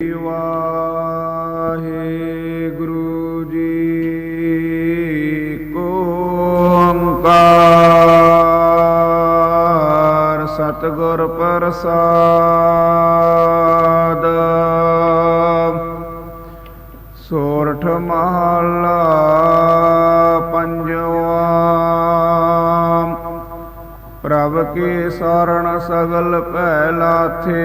ਵਾਹਿਗੁਰੂ ਜੀ ਕੋ ਓੰਕਾਰ ਸਤਿਗੁਰ ਪ੍ਰਸਾਦ। ਸੋਰਠ ਮਹਲਾ ਪੰਜਵਾ। ਪ੍ਰਭ ਕੇ ਸਰਣ ਸਗਲ ਭੈ ਲਾਥੇ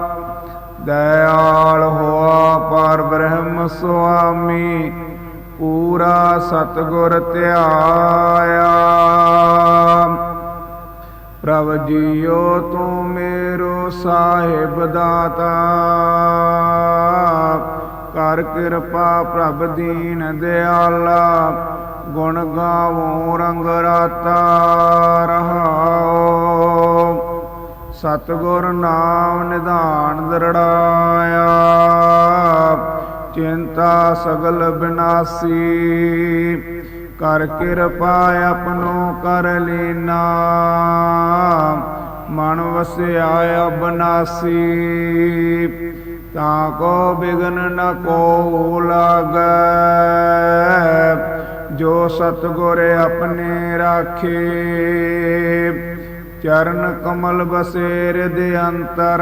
ਬ੍ਰਹਮ ਸੁਆਮੀ ਪੂਰਾ ਸਤਗੁਰ ਧਿਆਇਆ। ਪ੍ਰਭ ਜੀਓ ਤੂੰ ਮੇਰੋ ਸਾਹਿਬ ਦਾਤਾ। ਕਰ ਕਿਰਪਾ ਪ੍ਰਭ ਦੀਨ ਦਿਆਲਾ, ਗੁਣ ਗਾਵੋ ਰੰਗ ਰਾਤਾ ਰਹਾਓ। ਸਤਗੁਰ ਨਾਮ ਨਿਧਾਨ ਦਰੜਾਇਆ। ਚਿੰਤਾ ਸਗਲ ਬਿਨਾਸੀ। ਕਰ ਕਿਰਪਾ ਆਪਣੋ ਕਰ ਲੀਨਾ। ਮਨ ਵਸਿਆ ਅਬਨਾਸੀ। ਤਾਂ ਕੋ ਬਿਗਨ ਨ ਕੋ ਲਾਗੈ। ਜੋ ਸਤਗੁਰ ਆਪਣੇ ਰਾਖੇ। ਚਰਨ ਕਮਲ ਬਸੇ ਰਿਦ ਅੰਤਰ।